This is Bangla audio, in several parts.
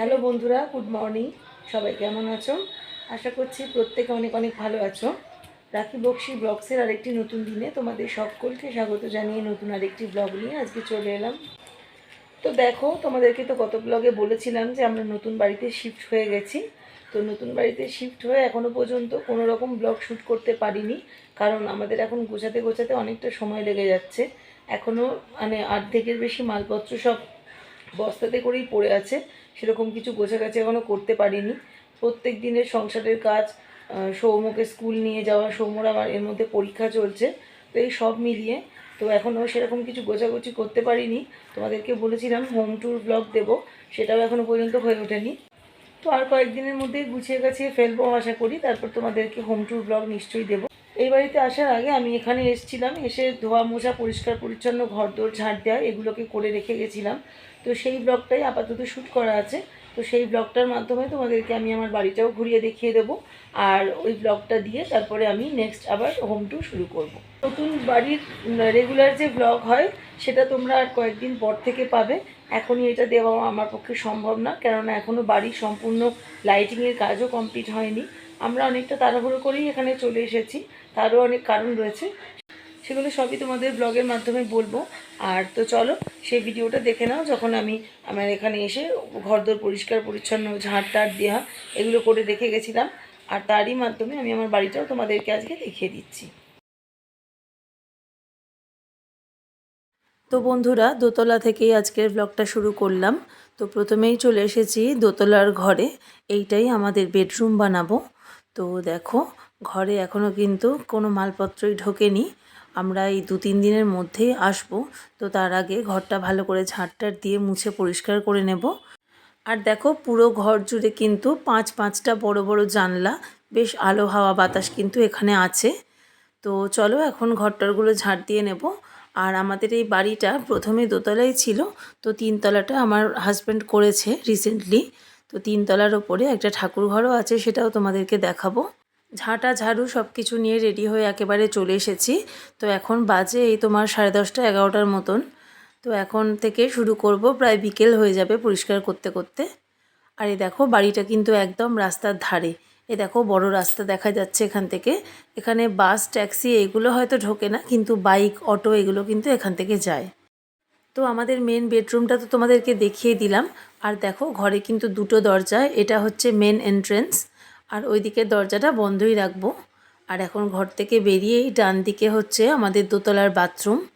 হ্যালো বন্ধুরা গুড মর্নিং সবাই কেমন আছো? আশা করছি প্রত্যেকে অনেক অনেক ভালো আছো। রাখি বক্সি ব্লগসের আরেকটি নতুন দিনে তোমাদের সকলকে স্বাগত জানিয়ে নতুন আরেকটি ব্লগ নিয়ে আজকে চলে এলাম। তো দেখো, তোমাদেরকে তো গত ব্লগে বলেছিলাম যে আমরা নতুন বাড়িতে শিফট হয়ে গেছি। তো নতুন বাড়িতে শিফট হয়ে এখনও পর্যন্ত কোনো রকম ব্লগ শ্যুট করতে পারিনি। কারণ আমাদের এখন গোছাতে গোছাতে অনেকটা সময় লেগে যাচ্ছে। এখনও মানে অর্ধেকের বেশি মালপত্র সব বস্তাতে করেই পড়ে আছে। সেরকম কিছু গোছাগাছি এখনও করতে পারিনি। প্রত্যেক দিনের সংসারের কাজ সৌম্যকে স্কুল নিয়ে যাওয়া, সৌম্যর আমার এর মধ্যে পরীক্ষা চলছে। তো এই সব মিলিয়ে তো এখনও সেরকম কিছু গোছাগুছি করতে পারিনি। তোমাদেরকে বলেছিলাম হোম ট্যুর ব্লগ দেবো, সেটাও এখনও পর্যন্ত হয়ে ওঠেনি। তো আর কয়েকদিনের মধ্যেই গুছিয়ে গাছিয়ে ফেলব আশা করি, তারপর তোমাদেরকে হোম ট্যুর ব্লগ নিশ্চয়ই দেবো। এই বাড়িতে আসার আগে আমি এখানে এসেছিলাম, এসে ধোয়া মোছা, পরিষ্কার পরিচ্ছন্ন ঘর দোর ঝাড় দেওয়া, এগুলোকে করে রেখে গেছিলাম। তো সেই ব্লগটাই আপাতত শ্যুট করা আছে। তো সেই ব্লগটার মাধ্যমে তোমাদেরকে আমি আমার বাড়িটাও ঘুরিয়ে দেখিয়ে দেবো। আর ওই ব্লগটা দিয়ে তারপরে আমি নেক্সট আবার হোম টু শুরু করব। নতুন বাড়ির রেগুলার যে ব্লগ হয়, সেটা তোমরা আর কয়েকদিন পর থেকে পাবে। এখনই এটা দেওয়া আমার পক্ষে সম্ভব না, কেননা এখনও বাড়ির সম্পূর্ণ লাইটিংয়ের কাজও কমপ্লিট হয়নি। আমরা অনেকটা তাড়াহুড়ো করেই এখানে চলে এসেছি। তারও অনেক কারণ রয়েছে। সেগুলো সবই তোমাদের ব্লগের মাধ্যমে বলব। আর তো চলো, সেই ভিডিওটা দেখে নাও যখন আমি আমার এখানে এসে ঘরদোর পরিষ্কার, পরিচ্ছন্ন ঝাঁট টাট দেওয়া এগুলো করে রেখে গেছিলাম। আর তারই মাধ্যমে আমি আমার বাড়িটাও তোমাদেরকে আজকে দেখিয়ে দিচ্ছি। তো বন্ধুরা, দোতলা থেকেই আজকের ব্লগটা শুরু করলাম। তো প্রথমেই চলে এসেছি দোতলার ঘরে। এইটাই আমাদের বেডরুম বানাবো। তো দেখো, ঘরে এখনও কিন্তু কোনো মালপত্রই ঢোকেনি। আমরা এই দু তিন দিনের মধ্যেই আসব। তো তার আগে ঘরটা ভালো করে ঝাঁটটার দিয়ে মুছে পরিষ্কার করে নেব। আর দেখো পুরো ঘর জুড়ে কিন্তু পাঁচ পাঁচটা বড় বড় জানলা, বেশ আলো হাওয়া বাতাস কিন্তু এখানে আছে। তো চলো এখন ঘরটারগুলো ঝাড় দিয়ে নেব। আর আমাদের এই বাড়িটা প্রথমে দোতলাই ছিল, তো তিনতলাটা আমার হাজব্যান্ড করেছে রিসেন্টলি তো তিনতলার ওপরে একটা ঠাকুর ঘরও আছে, সেটাও তোমাদেরকে দেখাবো। ঝাঁটা, ঝাড়ু সব কিছু নিয়ে রেডি হয়ে একেবারে চলে এসেছি। তো এখন বাজে এই তোমার সাড়ে দশটা, এগারোটার মতন। তো এখন থেকে শুরু করব, প্রায় বিকেল হয়ে যাবে পরিষ্কার করতে করতে। আর এই দেখো, বাড়িটা কিন্তু একদম রাস্তার ধারে। এ দেখো, বড় রাস্তা দেখা যাচ্ছে এখান থেকে। এখানে বাস, ট্যাক্সি এগুলো হয়তো ঢোকে না, কিন্তু বাইক, অটো এগুলো কিন্তু এখান থেকে যায়। তো আমাদের মেন বেডরুমটা তো তোমাদেরকে দেখিয়ে দিলাম। আর দেখো, ঘরে কিন্তু দুটো দরজা, এটা হচ্ছে মেন এন্ট্রেন্স আর ওই দিকের দরজাটা বন্ধই রাখব। আর এখন ঘর থেকে বেরিয়েই ডান দিকে হচ্ছে আমাদের দোতলার বাথরুম।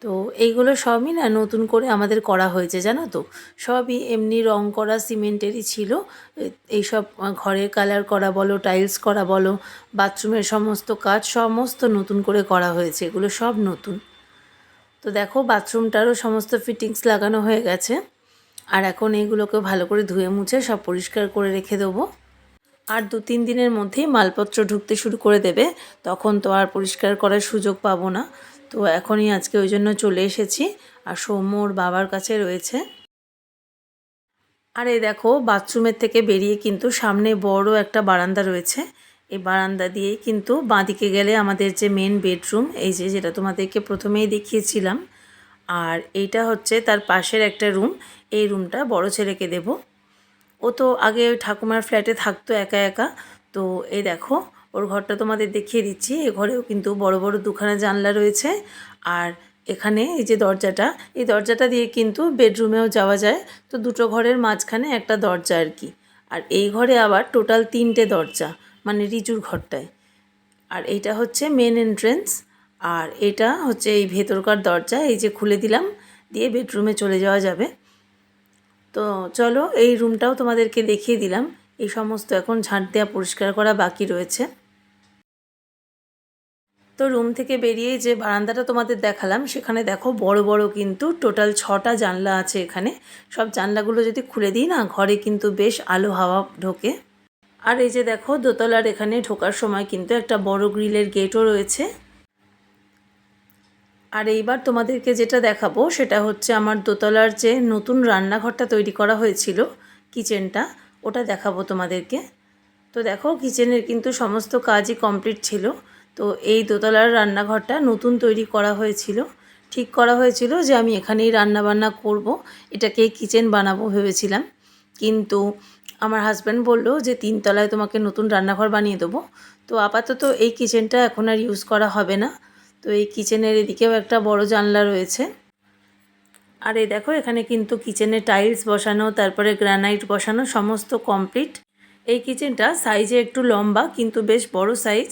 তো এইগুলো সবই না নতুন করে আমাদের করা হয়েছে, জানো তো? সবই এমনি রং করা, সিমেন্টেরই ছিল। এ- এইসব ঘরের কালার করা বলো, টাইলস করা বলো, বাথরুমের সমস্ত কাজ সমস্ত নতুন করে করা হয়েছে। এগুলো সব নতুন। তো দেখো, বাথরুমটারও সমস্ত ফিটিংস লাগানো হয়ে গেছে। আর এখন এইগুলোকে ভালো করে ধুয়ে মুছে সব পরিষ্কার করে রেখে দেবো। আর দু তিন দিনের মধ্যেই মালপত্র ঢুকতে শুরু করে দেবে, তখন তো আর পরিষ্কার করার সুযোগ পাবো না। তো এখনই আজকে ওই জন্য চলে এসেছি, আর সৌম্য ওর বাবার কাছে রয়েছে। আর এই দেখো, বাথরুমের থেকে বেরিয়ে কিন্তু সামনে বড় একটা বারান্দা রয়েছে। এই বারান্দা দিয়েই কিন্তু বাঁদিকে গেলে আমাদের যে মেন বেডরুম এই যে যেটা তোমাদেরকে প্রথমেই দেখিয়েছিলাম, আর এইটা হচ্ছে তার পাশের একটা রুম এই রুমটা বড় ছেলেকে দেবো। ও তো আগে ওই ঠাকুমার ফ্ল্যাটে থাকতো একা একা। তো এই দেখো, ওর ঘরটা তোমাদের দেখিয়ে দিচ্ছি। এ ঘরেও কিন্তু বড় বড় দুখানা জানলা রয়েছে। আর এখানে এই যে দরজাটা, এই দরজাটা দিয়ে কিন্তু বেডরুমেও যাওয়া যায়। তো দুটো ঘরের মাঝখানে একটা দরজা আর কি। আর এই ঘরে আবার টোটাল তিনটে দরজা মানে রিচুর ঘরটায়। আর এইটা হচ্ছে মেন এন্ট্রেন্স আর এটা হচ্ছে এই ভেতরকার দরজা, এই যে খুলে দিলাম, দিয়ে বেডরুমে চলে যাওয়া যাবে। তো চলো এই রুমটাও তোমাদেরকে দেখিয়ে দিলাম। এই সমস্ত এখন ঝাঁট দেওয়া পরিষ্কার করা বাকি রয়েছে। তো রুম থেকে বেরিয়ে যে বারান্দাটা তোমাদের দেখালাম, সেখানে দেখো বড় বড় কিন্তু টোটাল ছটা জানলা আছে এখানে। সব জানলাগুলো যদি খুলে দিই না, ঘরে কিন্তু বেশ আলো হাওয়া ঢোকে। আর এই যে দেখো দোতলার এখানে ঢোকার সময় কিন্তু একটা বড় গ্রিলের গেটও রয়েছে। আর এইবার তোমাদেরকে যেটা দেখাবো, সেটা হচ্ছে আমার দোতলার যে নতুন রান্নাঘরটা তৈরি করা হয়েছিল, কিচেনটা, ওটা দেখাবো তোমাদেরকে। তো দেখো, কিচেনের কিন্তু সমস্ত কাজই কমপ্লিট ছিল। তো এই দোতলার রান্নাঘরটা নতুন তৈরি করা হয়েছিল। ঠিক করা হয়েছিল যে আমি এখানেই রান্নাবান্না করব এটাকে কিচেন বানাবো ভেবেছিলাম। কিন্তু আমার হাজব্যান্ড বলল যে তিনতলায় তোমাকে নতুন রান্নাঘর বানিয়ে দেবো। তো আপাতত এই কিচেনটা এখন আর ইউজ করা হবে না। তো এই কিচেনের এদিকেও একটা বড় জানলা রয়েছে। আর এই দেখো, এখানে কিন্তু কিচেনে টাইলস বসানো, তারপরে গ্রানাইট বসানো, সমস্ত কমপ্লিট এই কিচেনটা সাইজে একটু লম্বা, কিন্তু বেশ বড় সাইজ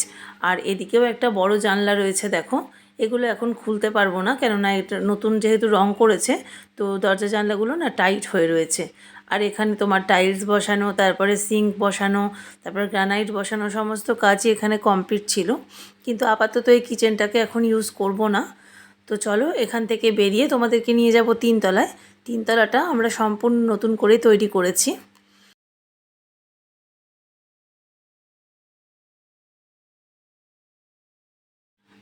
আর এদিকেও একটা বড় জানলা রয়েছে, দেখো। এগুলো এখন খুলতে পারব না, কেননা এটা নতুন যেহেতু রং করেছে, তো দরজা জানলাগুলো না টাইট হয়ে রয়েছে। আর এখানে তোমার টাইলস বসানো, তারপরে সিঙ্ক বসানো, তারপরে গ্রানাইট বসানো, সমস্ত কাজই এখানে কমপ্লিট ছিল। কিন্তু আপাতত এই কিচেনটাকে এখন ইউজ করব না। তো চলো এখান থেকে বেরিয়ে তোমাদেরকে নিয়ে যাব তিনতলায়। তিনতলাটা আমরা সম্পূর্ণ নতুন করে তৈরি করেছি।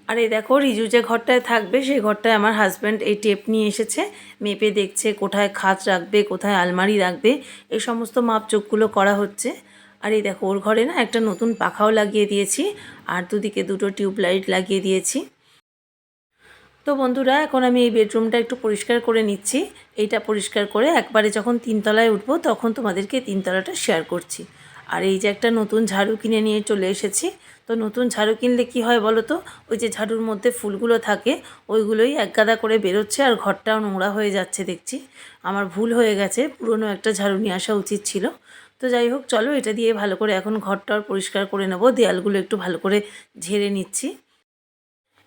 আর এই দেখো, রিজু যে ঘরটায় থাকবে সেই ঘরটায় আমার হাজব্যান্ড এই টেপ নিয়ে এসেছে। মেপে দেখছে কোথায় খাট রাখবে, কোথায় আলমারি রাখবে, এই সমস্ত মাপচোকগুলো করা হচ্ছে। আর এই দেখো, ওর ঘরে না একটা নতুন পাখাও লাগিয়ে দিয়েছি, আর দুদিকে দুটো টিউবলাইট লাগিয়ে দিয়েছি। তো বন্ধুরা, এখন আমি এই বেডরুমটা একটু পরিষ্কার করে নিচ্ছি। এইটা পরিষ্কার করে একবারে যখন তিনতলায় উঠবো, তখন তোমাদেরকে তিনতলাটা শেয়ার করছি। আর এই যে একটা নতুন ঝাড়ু কিনে নিয়ে চলে এসেছি তো নতুন ঝাড়ু কিনলে কি হয় বলো তো? ওই যে ঝাড়ুর মধ্যে ফুলগুলো থাকে, ওইগুলোই এক গাদা করে বেরোচ্ছে আর ঘরটাও নোংরা হয়ে যাচ্ছে দেখছি। আমার ভুল হয়ে গেছে, পুরনো একটা ঝাড়ু নিয়ে আসা উচিত ছিল। তো যাই হোক, চলো এটা দিয়ে ভালো করে এখন ঘরটাও পরিষ্কার করে নেব, দেয়ালগুলো একটু ভালো করে ঝেড়ে নিচ্ছি।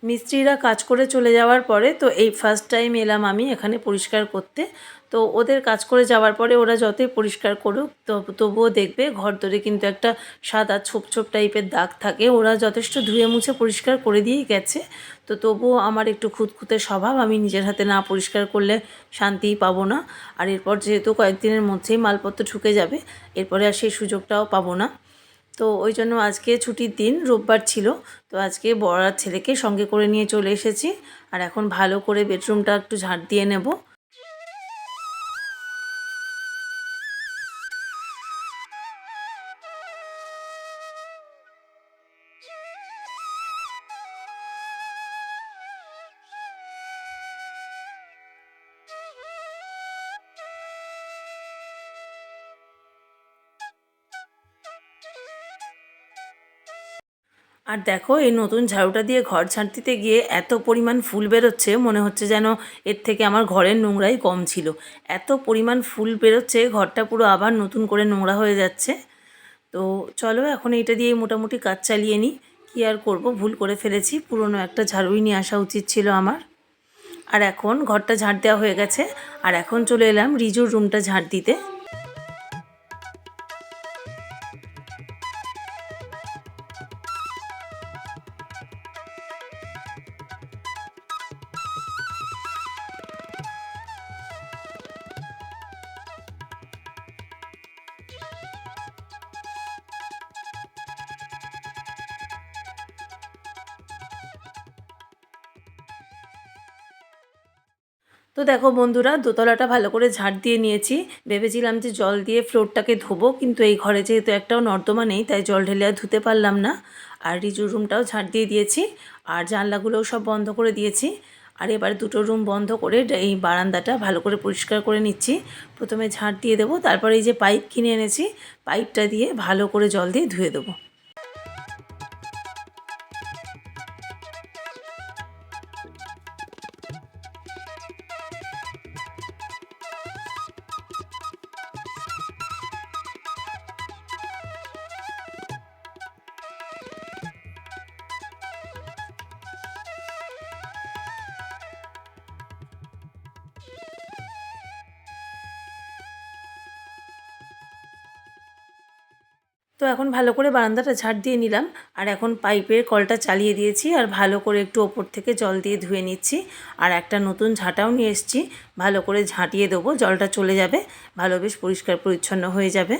মিস্ত্রিরা কাজ করে চলে যাওয়ার পরে তো এই ফার্স্ট টাইম এলাম আমি এখানে পরিষ্কার করতে। তো ওদের কাজ করে যাওয়ার পরে ওরা যতই পরিষ্কার করুক তবুও দেখবে ঘর ধরে কিন্তু একটা সাদা ছোপ ছোপ টাইপের দাগ থাকে। ওরা যথেষ্ট ধুয়ে মুছে পরিষ্কার করে দিয়েই গেছে। তো তবুও আমার একটু খুঁতখুঁতে স্বভাব, আমি নিজের হাতে না পরিষ্কার করলে শান্তিই পাবো না। আর এরপর যেহেতু কয়েকদিনের মধ্যেই মালপত্র ঢুকে যাবে, এরপরে আর সেই সুযোগটাও পাবো না। তো ওই জন্য আজকে ছুটির দিন, রোববার ছিল। তো আজকে বড়ার ছেলেকে সঙ্গে করে নিয়ে চলে এসেছি। আর এখন ভালো করে বেডরুমটা একটু ঝাঁট দিয়ে নেব। আর দেখো, এই নতুন ঝাড়ুটা দিয়ে ঘর ঝাঁট দিতে গিয়ে এত পরিমাণ ফুল বেরোচ্ছে, মনে হচ্ছে যেন এর থেকে আমার ঘরের নোংরাই কম ছিল। এত পরিমাণ ফুল বেরোচ্ছে, ঘরটা পুরো আবার নতুন করে নোংরা হয়ে যাচ্ছে। তো চলো, এখন এইটা দিয়ে মোটামুটি কাজ চালিয়ে নিই। কী আর করব, ভুল করে ফেলেছি। পুরনো একটা ঝাড়ুই নিয়ে আসা উচিত ছিল আমার। আর এখন ঘরটা ঝাঁট দেওয়া হয়ে গেছে। আর এখন চলে এলাম রিজুর রুমটা ঝাঁট দিতে। তো দেখো বন্ধুরা, দোতলাটা ভালো করে ঝাড় দিয়ে নিয়েছি। ভেবেছিলাম যে জল দিয়ে ফ্লোরটাকে ধোবো, কিন্তু এই ঘরে যেহেতু একটাও নর্দমা নেই, তাই জল ঢেলে আর ধুতে পারলাম না। আর রিজুর রুমটাও ঝাড় দিয়ে দিয়েছি, আর জানলাগুলোও সব বন্ধ করে দিয়েছি। আর এবার দুটো রুম বন্ধ করে এই বারান্দাটা ভালো করে পরিষ্কার করে নিচ্ছি। প্রথমে ঝাঁট দিয়ে দেবো, তারপরে এই যে পাইপ কিনে এনেছি, পাইপটা দিয়ে ভালো করে জল দিয়ে ধুয়ে দেবো। তো এখন ভালো করে বারান্দাটা ঝাড় দিয়ে নিলাম। আর এখন পাইপের কলটা চালিয়ে দিয়েছি আর ভালো করে একটু ওপর থেকে জল দিয়ে ধুয়ে নিচ্ছি। আর একটা নতুন ঝাঁটাও নিয়ে এসেছি। ভালো করে ঝাঁটিয়ে দেবো, জলটা চলে যাবে। ভালো বেশ পরিষ্কার পরিচ্ছন্ন হয়ে যাবে।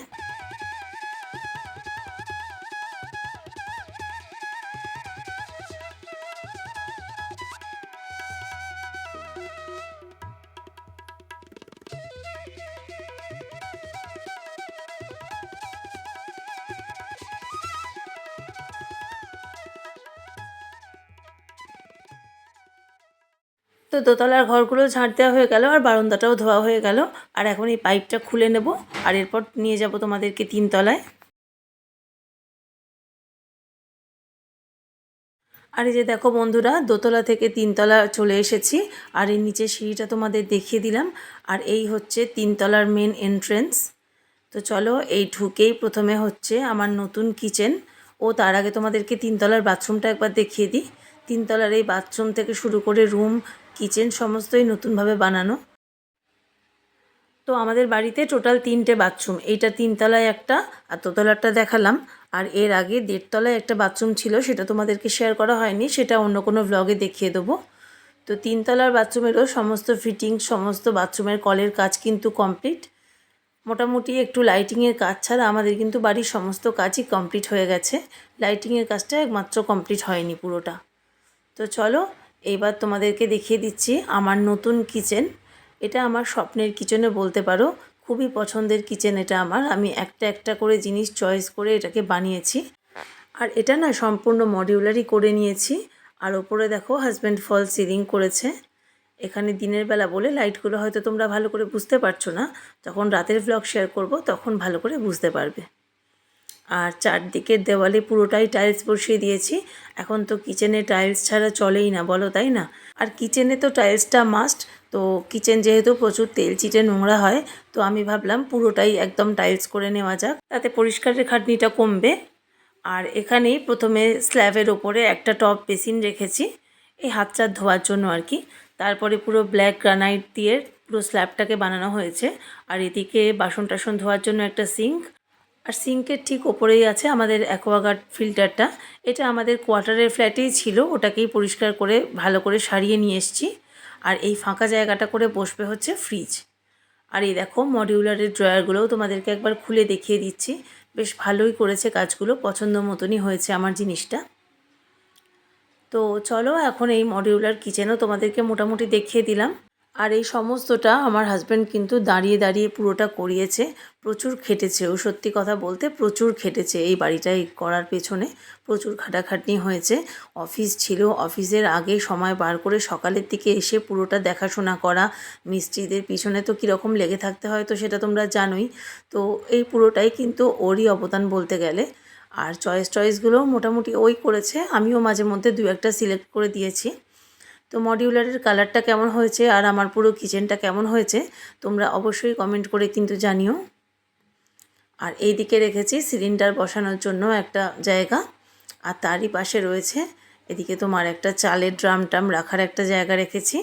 তো দোতলার ঘরগুলো ঝাঁট দেওয়া হয়ে গেল আর বারান্দাটাও ধোয়া হয়ে গেল। আর এখন এই পাইপটা খুলে নেব আর এরপর নিয়ে যাব তোমাদেরকে তিনতলায়। আর এই যে দেখো বন্ধুরা, দোতলা থেকে তিনতলা চলে এসেছি আর এই নিচে সিঁড়িটা তোমাদের দেখিয়ে দিলাম। আর এই হচ্ছে তিনতলার মেন এন্ট্রেন্স তো চলো এই ঢুকেই প্রথমে হচ্ছে আমার নতুন কিচেন ও তার আগে তোমাদেরকে তিনতলার বাথরুমটা একবার দেখিয়ে দিই। তিনতলার এই বাথরুম থেকে শুরু করে রুম কিচেন সমস্তই নতুনভাবে বানানো। তো আমাদের বাড়িতে টোটাল তিনটে বাথরুম। এইটা তিনতলায় একটা, আর দোতলারটা দেখালাম। আর এর আগে দেড়তলায় একটা বাথরুম ছিল, সেটা তোমাদেরকে শেয়ার করা হয়নি, সেটা অন্য কোনো ব্লগে দেখিয়ে দেবো। তো তিনতলার বাথরুমেরও সমস্ত ফিটিং সমস্ত বাথরুমের কলের কাজ কিন্তু কমপ্লিট মোটামুটি একটু লাইটিংয়ের কাজ ছাড়া আমাদের কিন্তু বাড়ির সমস্ত কাজই কমপ্লিট হয়ে গেছে। লাইটিংয়ের কাজটা একমাত্র কমপ্লিট হয়নি পুরোটা। তো চলো এইবার তোমাদেরকে দেখিয়ে দিচ্ছি আমার নতুন কিচেন। এটা আমার স্বপ্নের কিচেনে বলতে পারো। খুবই পছন্দের কিচেন এটা আমার। আমি একটা একটা করে জিনিস চয়েস করে এটাকে বানিয়েছি। আর এটা না সম্পূর্ণ মডিউলারই করে নিয়েছি। আর ওপরে দেখো হাজব্যান্ড ফল সিলিং করেছে। এখানে দিনের বেলা বলে লাইটগুলো হয়তো তোমরা ভালো করে বুঝতে পারছ না। যখন রাতের ব্লগ শেয়ার করব তখন ভালো করে বুঝতে পারবে। আর চারদিকের দেওয়ালে পুরোটাই টাইলস বসিয়ে দিয়েছি। এখন তো কিচেনে টাইলস ছাড়া চলেই না, বলো তাই না? আর কিচেনে তো টাইলসটা মাস্ট তো কিচেন যেহেতু প্রচুর তেল চিটে নোংরা হয়, তো আমি ভাবলাম পুরোটাই একদম টাইলস করে নেওয়া যাক, তাতে পরিষ্কারের খাটনিটা কমবে। আর এখানেই প্রথমে স্ল্যাবের ওপরে একটা টপ বেসিন রেখেছি, এই হাত চার ধোয়ার জন্য আর কি। তারপরে পুরো ব্ল্যাক গ্রানাইট দিয়ে পুরো স্ল্যাবটাকে বানানো হয়েছে, আর এদিকে বাসন টাসন ধোয়ার জন্য একটা সিঙ্ক আর সিঙ্কের ঠিক ওপরেই আছে আমাদের অ্যাকোয়াগার্ড ফিল্টারটা। এটা আমাদের কোয়ার্টারের ফ্ল্যাটেই ছিল, ওটাকেই পরিষ্কার করে, ভালো করে সারিয়ে নিয়ে এসেছি। আর এই ফাঁকা জায়গাটা করে বসবে হচ্ছে ফ্রিজ। আর এই দেখো, মডিউলারের ড্রয়ারগুলোও তোমাদেরকে একবার খুলে দেখিয়ে দিচ্ছি। বেশ ভালোই করেছে কাজগুলো, পছন্দ মতনই হয়েছে আমার জিনিসটা। তো চলো, এখন এই মডিউলার কিচেনও তোমাদেরকে মোটামুটি দেখিয়ে দিলাম। আর এই সমস্তটা আমার হাজব্যান্ড কিন্তু দাঁড়িয়ে দাঁড়িয়ে পুরোটা করিয়েছে। প্রচুর খেটেছে ও সত্যি কথা বলতে প্রচুর খেটেছে এই বাড়িটাই করার পেছনে। প্রচুর খাটাখাটনি হয়েছে। অফিস ছিল, অফিসের আগে সময় বার করে সকালের দিকে এসে পুরোটা দেখাশোনা করা, মিস্ত্রিদের পিছনে তো কীরকম লেগে থাকতে হয় তো সেটা তোমরা জানোই। তো এই পুরোটাই কিন্তু ওরই অবদান বলতে গেলে। আর চয়েস টয়েসগুলো মোটামুটি ওই করেছে, আমিও মাঝে মধ্যে দু একটা সিলেক্ট করে দিয়েছি। তো মডিউলারের কালারটা কেমন হয়েছে আর আমার পুরো কিচেনটা কেমন হয়েছে, তোমরা অবশ্যই কমেন্ট করে কিন্তু জানিও। আর এই দিকে রেখেছি সিলিন্ডার বসানোর জন্য একটা জায়গা, আর তারই পাশে রয়েছে এদিকে তোমার একটা চালের ড্রাম টাম রাখার একটা জায়গা রেখেছি।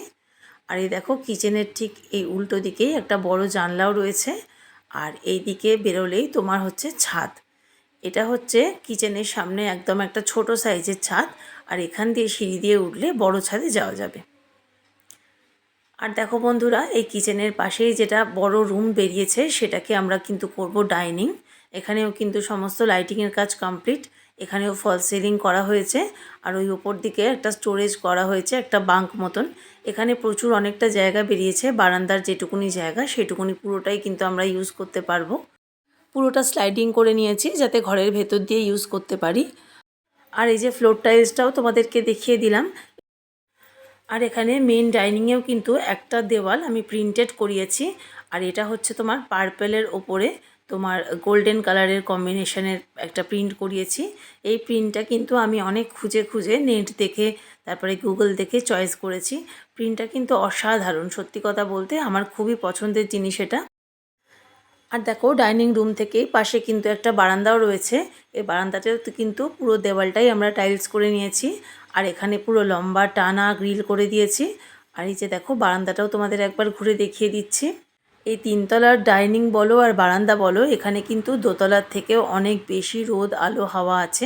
আর এই দেখো কিচেনের ঠিক এই উল্টো দিকেই একটা বড় জানলাও রয়েছে, আর এই দিকে বেরোলেই তোমার হচ্ছে ছাদ। এটা হচ্ছে কিচেনের সামনে একদম একটা ছোট সাইজের ছাদ আর এখান দিয়ে সিঁড়ি দিয়ে উঠলে বড় ছাদে যাওয়া যাবে। আর দেখো বন্ধুরা, এই কিচেনের পাশেই যেটা বড় রুম বেরিয়েছে, সেটাকে আমরা কিন্তু করব ডাইনিং। এখানেও কিন্তু সমস্ত লাইটিংয়ের কাজ কমপ্লিট। এখানেও ফল সিলিং করা হয়েছে, আর ওই ওপর দিকে একটা স্টোরেজ করা হয়েছে, একটা বাঙ্ক মতন। এখানে প্রচুর অনেকটা জায়গা বেরিয়েছে, বারান্দার যেটুকুনি জায়গা, সেটুকুনি পুরোটাই কিন্তু আমরা ইউজ করতে পারব। পুরোটা স্লাইডিং করে নিয়েছি, যাতে ঘরের ভেতর দিয়ে ইউজ করতে পারি। আর এই যে ফ্লোর টাইলসটাও তোমাদেরকে দেখিয়ে দিলাম। আর এখানে মেন ডাইনিংয়েও কিন্তু একটা দেওয়াল আমি প্রিন্টেড করিয়েছি। আর এটা হচ্ছে তোমার পার্পেলের ওপরে তোমার গোল্ডেন কালারের কম্বিনেশনের একটা প্রিন্ট করিয়েছি। এই প্রিন্টটা কিন্তু আমি অনেক খুঁজে খুঁজে নেট দেখে, তারপরে গুগল দেখে চয়েস করেছি। প্রিন্টটা কিন্তু অসাধারণ, সত্যি কথা বলতে আমার খুবই পছন্দের জিনিস এটা। আর দেখো ডাইনিং রুম থেকেই পাশে কিন্তু একটা বারান্দাও রয়েছে। এই বারান্দাটাও কিন্তু পুরো দেওয়ালটাই আমরা টাইলস করে নিয়েছি। আর এখানে পুরো লম্বা টানা গ্রিল করে দিয়েছি। আর এই যে দেখো, বারান্দাটাও তোমাদের একবার ঘুরে দেখিয়ে দিচ্ছি। এই তিনতলার ডাইনিং বলো আর বারান্দা বলো, এখানে কিন্তু দোতলার থেকেও অনেক বেশি রোদ, আলো, হাওয়া আছে।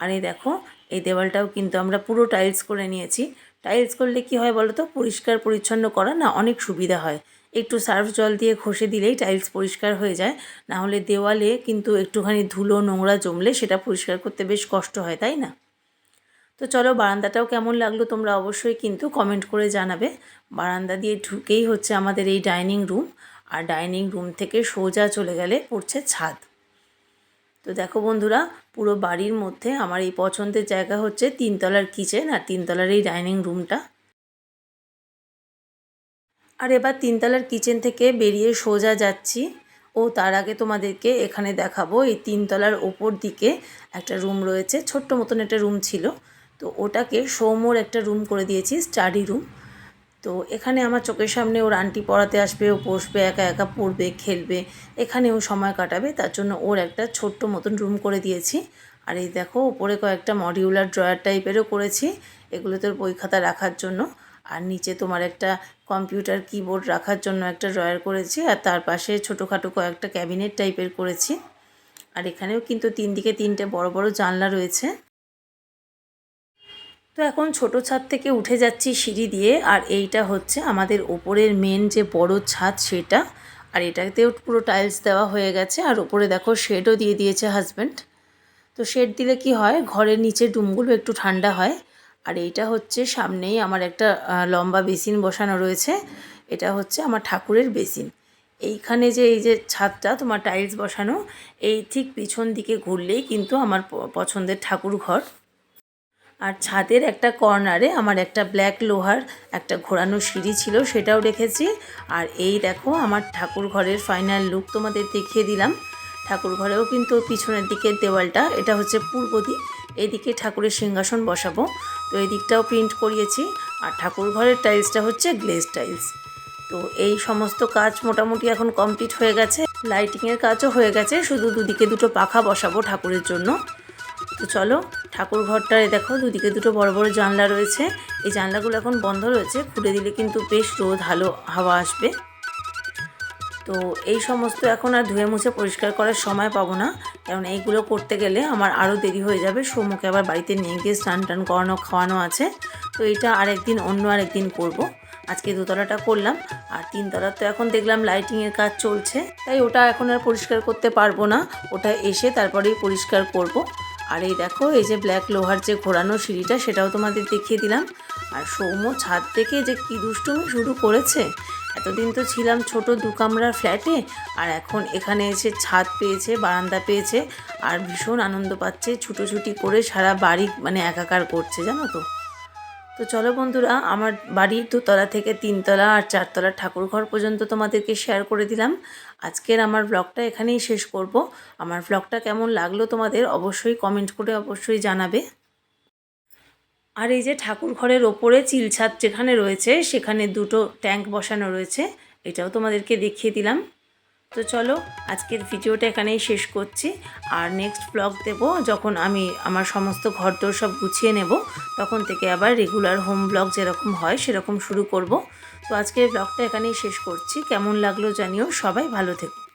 আর এই দেখো, এই দেওয়ালটাও কিন্তু আমরা পুরো টাইলস করে নিয়েছি। টাইলস করলে কি হয় বলো তো পরিষ্কার পরিচ্ছন্ন করা না অনেক সুবিধা হয়। একটু সার্ফ জল দিয়ে ঘষে দিলেই টাইলস পরিষ্কার হয়ে যায়। না হলে দেওয়ালে কিন্তু একটুখানি ধুলো নোংরা জমলে সেটা পরিষ্কার করতে বেশ কষ্ট হয়, তাই না? তো চলো বারান্দাটাও কেমন লাগল তোমরা অবশ্যই কিন্তু কমেন্ট করে জানাবে। বারান্দা দিয়ে ঢুকেই হচ্ছে আমাদের এই ডাইনিং রুম। আর ডাইনিং রুম থেকে সোজা চলে গেলে পড়ছে ছাদ। তো দেখো বন্ধুরা, পুরো বাড়ির মধ্যে আমার এই পছন্দের জায়গা হচ্ছে তিনতলার কিচেন আর তিনতলার এই ডাইনিং রুমটা। আর এবার তিনতলার কিচেন থেকে বেরিয়ে সোজা যাচ্ছি। ও তার আগে তোমাদেরকে এখানে দেখাবো, এই তিনতলার ওপর দিকে একটা রুম রয়েছে, ছোট্ট মতন একটা রুম ছিল। তো ওটাকে সৌম্যর একটা রুম করে দিয়েছি স্টাডি রুম তো এখানে আমার চোখের সামনে ওর আন্টি পড়াতে আসবে, ও বসবে, একা একা পড়বে, খেলবে, এখানেও সময় কাটাবে, তার জন্য ওর একটা ছোট্ট মতন রুম করে দিয়েছি। আর এই দেখো উপরে কয়েকটা মডিউলার ড্রয়ার টাইপেরও করেছি এগুলো তোর বই খাতা রাখার জন্য। আর নিচে তোমার একটা কম্পিউটার কিবোর্ড রাখার জন্য একটা ড্রয়ার করেছি আর তার পাশে ছোটোখাটো কয়েকটা ক্যাবিনেট টাইপের করেছি। আর এখানেও কিন্তু তিন দিকে তিনটে বড় বড় জানলা রয়েছে। তো এখন ছোট ছাদ থেকে উঠে যাচ্ছি সিঁড়ি দিয়ে আর এইটা হচ্ছে আমাদের ওপরের মেন যে বড় ছাদ সেটা। আর এটাতেও পুরো টাইলস দেওয়া হয়ে গেছে আর ওপরে দেখো শেডও দিয়ে দিয়েছে হাজব্যান্ড তো শেড দিলে কি হয়? ঘরের নিচে ডুমগুলো একটু ঠান্ডা হয়। আর এইটা হচ্ছে সামনেই আমার একটা লম্বা বেসিন বসানো রয়েছে। এটা হচ্ছে আমার ঠাকুরের বেসিন। এইখানে যে, এই যে ছাদটা, তোমার টাইলস বসানো, এই ঠিক পিছন দিকে ঘুরলেই কিন্তু আমার পছন্দের ঠাকুর ঘর। আর ছাদের একটা কর্নারে আমার একটা ব্ল্যাক লোহার একটা ঘোরানো সিঁড়ি ছিল, সেটাও রেখেছি। আর এই দেখো, আমার ঠাকুর ঘরের ফাইনাল লুক তোমাদের দেখিয়ে দিলাম। ঠাকুর ঘরেও কিন্তু পিছনের দিকের দেওয়ালটা, এটা হচ্ছে পূর্ব দিক। এইদিকে ঠাকুরের সিংহাসন বসাবো। তো এই দিকটাও প্রিন্ট করিয়েছি। আর ঠাকুর ঘরের টাইলসটা হচ্ছে গ্লেজ টাইলস তো এই সমস্ত কাজ মোটামুটি এখন কমপ্লিট হয়ে গেছে। লাইটিংয়ের কাজও হয়ে গেছে। শুধু দুদিকে দুটো পাখা বসাবো ঠাকুরের জন্য। তো চলো ঠাকুর ঘরটায় দেখো, দুদিকে দুটো বড় বড় জানলা রয়েছে। এই জানলাগুলো এখন বন্ধ রয়েছে। খুলে দিলে কিন্তু বেশ রোদ ভালো হাওয়া আসবে। তো এই সমস্ত এখন আর ধুয়ে মুছে পরিষ্কার করার সময় পাবো না। কারণ এইগুলো করতে গেলে আমার আরও দেরি হয়ে যাবে। সৌম্যকে আবার বাড়িতে নিয়ে গিয়ে স্নান টান করানো, খাওয়ানো আছে। তো এটা আরেকদিন, অন্য আরেকদিন করব। আজকে দোতলাটা করলাম। আর তিনতলার তো এখন দেখলাম লাইটিংয়ের কাজ চলছে। তাই ওটা এখন আর পরিষ্কার করতে পারব না। ওটা এসে তারপরেই পরিষ্কার করব। আর এই দেখো, এই যে ব্ল্যাক লোহার যে ঘোরানো সিঁড়িটা, সেটাও তোমাদের দেখিয়ে দিলাম। আর সৌম্য ছাদ থেকে যে কী দুষ্টুমি শুরু করেছে এতদিন তো ছিলাম ছোট দু কামরার ফ্ল্যাটে, আর এখন এখানে এসে ছাদ পেয়েছে, বারান্দা পেয়েছে, আর ভীষণ আনন্দ পাচ্ছে, ছুটোছুটি করে সারা বাড়ি মানে একাকার করছে, জানো তো। তো চলো বন্ধুরা, আমার বাড়ির দোতলা থেকে তিনতলা আর চারতলা ঠাকুর ঘর পর্যন্ত তোমাদেরকে শেয়ার করে দিলাম। আজকের আমার ব্লগটা এখানেই শেষ করব। আমার ব্লগটা কেমন লাগল তোমাদের অবশ্যই কমেন্ট করে অবশ্যই জানাবে। আর এই যে ঠাকুর ঘরের ওপরে চিলছাদ যেখানে রয়েছে, সেখানে দুটো ট্যাঙ্ক বসানো রয়েছে। এটাও তোমাদেরকে দেখিয়ে দিলাম। তো চলো, আজকের ভিডিওটা এখানেই শেষ করছি। আর নেক্সট ব্লগ দেব যখন আমি আমার সমস্ত ঘরদোর সব গুছিয়ে নেব, তখন থেকে আবার রেগুলার হোম ব্লগ যেরকম হয়, সেরকম শুরু করব। তো আজকের ব্লগটা এখানেই শেষ করছি। কেমন লাগল জানিও। সবাই ভালো থেকো।